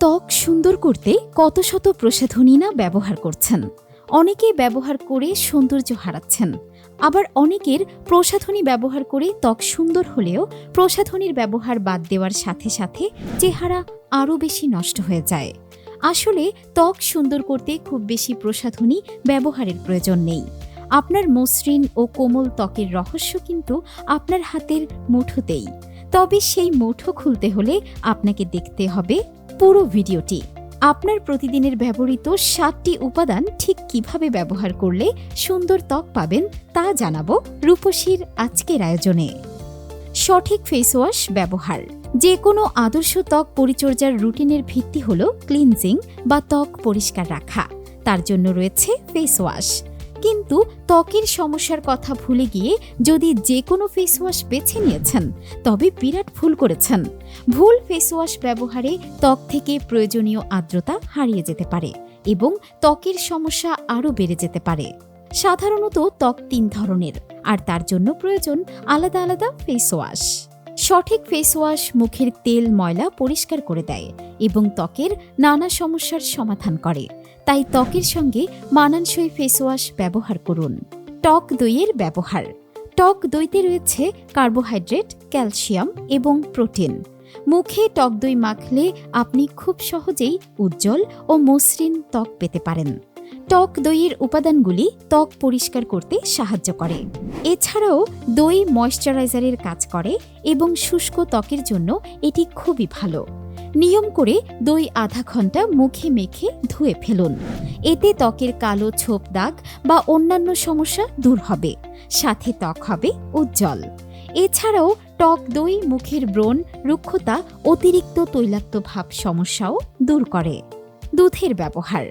ত্বক সুন্দর করতে কত শত প্রসাধনী না ব্যবহার করছেন। অনেকেই ব্যবহার করে সৌন্দর্য হারাচ্ছেন। আবার অনেকের প্রসাধনী ব্যবহার করে ত্বক সুন্দর হলেও প্রসাধনীর ব্যবহার বাদ দেওয়ার সাথে সাথে চেহারা আরও বেশি নষ্ট হয়ে যায়। আসলে ত্বক সুন্দর করতে খুব বেশি প্রসাধনী ব্যবহারের প্রয়োজন নেই। আপনার মসৃণ ও কোমল ত্বকের রহস্য কিন্তু আপনার হাতের মুঠোতেই। তবে সেই মুঠো খুলতে হলে আপনাকে দেখতে হবে পুরো ভিডিওটি। আপনার প্রতিদিনের ব্যবহৃত সাতটি উপাদান ঠিক কীভাবে ব্যবহার করলে সুন্দর ত্বক পাবেন তা জানাব রূপসীর আজকের আয়োজনে। সঠিক ফেস ওয়াশ ব্যবহার। যে কোনো আদর্শ ত্বক পরিচর্যার রুটিনের ভিত্তি হল ক্লিনজিং বা ত্বক পরিষ্কার রাখা। তার জন্য রয়েছে ফেস ওয়াশ কিন্তু ত্বকের সমস্যার কথা ভুলে গিয়ে যদি যে কোনো ফেস ওয়াশ বেছে নিয়েছেন, তবে বিরাট ভুল করেছেন। ভুল ফেস ওয়াশ ব্যবহারে ত্বক থেকে প্রয়োজনীয় আর্দ্রতা হারিয়ে যেতে পারে এবং ত্বকের সমস্যা আরও বেড়ে যেতে পারে। সাধারণত ত্বক তিন ধরনের, আর তার জন্য প্রয়োজন আলাদা আলাদা ফেস ওয়াশ সঠিক ফেস ওয়াশ মুখের তেল ময়লা পরিষ্কার করে দেয় এবং ত্বকের নানা সমস্যার সমাধান করে। তাই ত্বকের সঙ্গে মানানসই ফেস ওয়াশ ব্যবহার করুন। টক দইয়ের ব্যবহার। টক দইতে রয়েছে কার্বোহাইড্রেট ক্যালসিয়াম এবং প্রোটিন মুখে টক দই মাখলে আপনি খুব সহজেই উজ্জ্বল ও মসৃণ ত্বক পেতে পারেন। টক দইয়ের উপাদানগুলি ত্বক পরিষ্কার করতে সাহায্য করে। এছাড়াও দই ময়শ্চারাইজারের কাজ করে এবং শুষ্ক ত্বকের জন্য এটি খুবই ভালো। নিয়ম করে দই আধা ঘণ্টা মুখে মেখে ধুয়ে ফেলুন। এতে ত্বকের কালো ছোপ দাগ বা অন্যান্য সমস্যা দূর হবে, সাথে ত্বক হবে উজ্জ্বল। এছাড়াও টক দই, মুখের ব্রণ, রুক্ষতা, অতিরিক্ত তৈলাক্ত ভাব সমস্যাও দূর করে। দুধের ব্যবহার।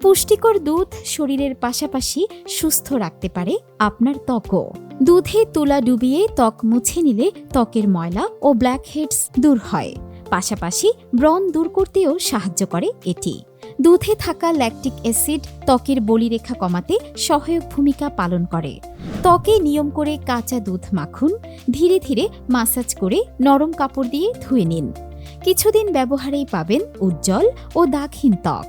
পুষ্টিকর দুধ শরীরের পাশাপাশি সুস্থ রাখতে পারে আপনার ত্বকও। দুধে তুলা ডুবিয়ে ত্বক মুছে নিলে ত্বকের ময়লা ও ব্ল্যাক হেডস দূর হয়। পাশাপাশি ব্রণ দূর করতেও সাহায্য করে এটি। দুধে থাকা ল্যাকটিক অ্যাসিড ত্বকের বলিরেখা কমাতে সহায়ক ভূমিকা পালন করে। ত্বকে নিয়ম করে কাঁচা দুধ মাখুন, ধীরে ধীরে মাসাজ করে নরম কাপড় দিয়ে ধুয়ে নিন। কিছুদিন ব্যবহারেই পাবেন উজ্জ্বল ও দাগহীন ত্বক।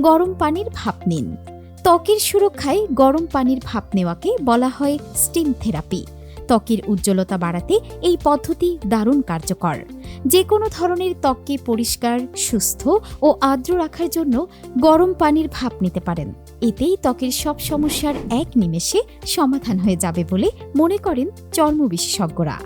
গরম পানির ভাপ নিন। ত্বকের সুরক্ষায় গরম পানির ভাপ নেওয়াকে বলা হয় স্টিম থেরাপি। ত্বকের উজ্জ্বলতা বাড়াতে এই পদ্ধতি দারুণ কার্যকর। যে কোনো ধরনের ত্বককে পরিষ্কার, সুস্থ ও আর্দ্র রাখার জন্য গরম পানির ভাপ নিতে পারেন। এতেই ত্বকের সব সমস্যার এক নিমেষে সমাধান হয়ে যাবে বলে মনে করেন চর্ম বিশেষজ্ঞরা।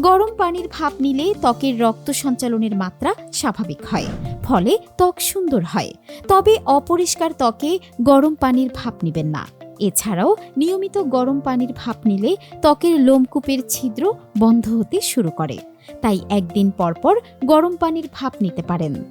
গরম পানির ভাপ নিলে ত্বকের রক্ত সঞ্চালনের মাত্রা স্বাভাবিক হয়, ফলে ত্বক সুন্দর হয়। তবে অপরিষ্কার ত্বকে গরম পানির ভাপ নেবেন না। এছাড়াও নিয়মিত গরম পানির ভাপ নিলে ত্বকের লোমকূপের ছিদ্র বন্ধ হতে শুরু করে। তাই একদিন পরপর গরম পানির ভাপ নিতে পারেন।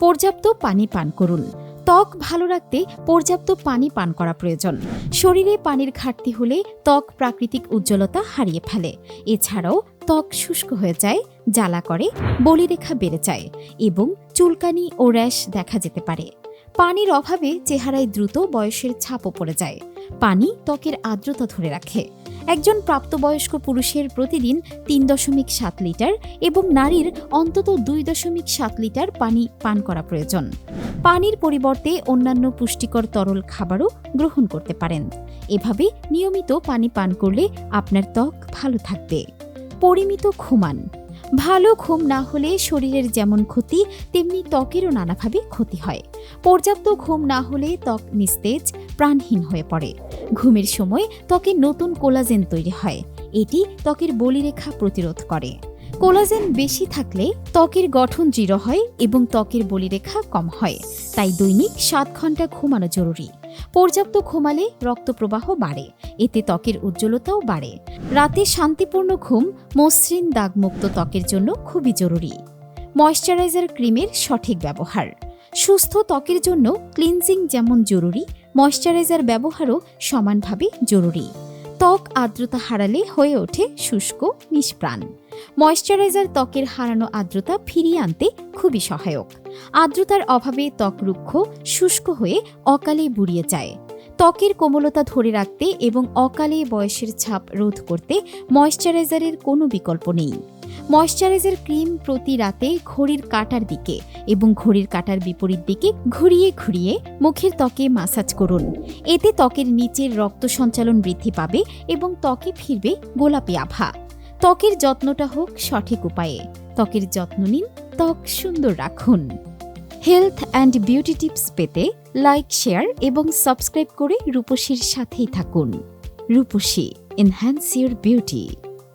পর্যাপ্ত পানি পান করুন। ত্বক ভালো রাখতে পর্যাপ্ত পানি পান করা প্রয়োজন। শরীরে পানির ঘাটতি হলে ত্বক প্রাকৃতিক উজ্জ্বলতা হারিয়ে ফেলে। এছাড়াও ত্বক শুষ্ক হয়ে যায়, জ্বালা করে, বলিরেখা বেড়ে যায় এবং চুলকানি ও র্যাশ দেখা যেতে পারে। পানির অভাবে চেহারায় দ্রুত বয়সের ছাপও পড়ে যায়। পানি ত্বকের আর্দ্রতা ধরে রাখে। একজন প্রাপ্তবয়স্ক পুরুষের প্রতিদিন তিন দশমিক সাত লিটার এবং নারীর অন্তত দুই দশমিক সাত লিটার পানি পান করা প্রয়োজন। পানির পরিবর্তে অন্যান্য পুষ্টিকর তরল খাবারও গ্রহণ করতে পারেন। এভাবে নিয়মিত পানি পান করলে আপনার ত্বক ভালো থাকবে। পরিমিত ঘুমান। ভালো ঘুম না হলে শরীরের যেমন ক্ষতি, তেমনি ত্বকেরও নানাভাবে ক্ষতি হয়। পর্যাপ্ত ঘুম না হলে ত্বক নিস্তেজ, প্রাণহীন হয়ে পড়ে। ঘুমের সময় ত্বকে নতুন কোলাজেন তৈরি হয়। এটি ত্বকের বলিরেখা প্রতিরোধ করে। কোলাজেন বেশি থাকলে ত্বকের গঠন দৃঢ় হয় এবং ত্বকের বলিরেখা কম হয়। তাই দৈনিক সাত ঘণ্টা ঘুমানো জরুরি। পর্যাপ্ত ঘুমালে রক্ত প্রবাহ বাড়ে। এতে ত্বকের উজ্জ্বলতাও বাড়ে। রাতে শান্তিপূর্ণ ঘুম মসৃণ দাগমুক্ত ত্বকের জন্য খুবই জরুরি। ময়শ্চারাইজার ক্রিমের সঠিক ব্যবহার। সুস্থ ত্বকের জন্য ক্লিনজিং যেমন জরুরি, ময়শ্চারাইজার ব্যবহারও সমানভাবে জরুরি। ত্বক আর্দ্রতা হারালে হয়ে ওঠে শুষ্ক, নিষ্প্রাণ। ময়শ্চারাইজার ত্বকের হারানো আর্দ্রতা ফিরিয়ে আনতে খুবই সহায়ক। আর্দ্রতার অভাবে ত্বক রুক্ষ, শুষ্ক হয়ে অকালে বুড়িয়ে যায়। ত্বকের কোমলতা ধরে রাখতে এবং অকালে বয়সের ছাপ রোধ করতে ময়শ্চারাইজারের কোনো বিকল্প নেই। ময়শ্চারাইজার ক্রিম প্রতি রাতে ঘড়ির কাটার দিকে এবং ঘড়ির কাটার বিপরীত দিকে ঘুরিয়ে ঘুরিয়ে মুখের ত্বকে মাসাজ করুন। এতে ত্বকের নিচের রক্ত সঞ্চালন বৃদ্ধি পাবে এবং ত্বকে ফিরবে গোলাপি আভা। ত্বকের যত্নটা হোক সঠিক উপায়ে। ত্বকের যত্ন নিন, ত্বক সুন্দর রাখুন। হেলথ অ্যান্ড বিউটি টিপস পেতে লাইক শেয়ার এবং সাবস্ক্রাইব করে রূপসীর সাথেই থাকুন। রূপসী এনহ্যান্স ইউর বিউটি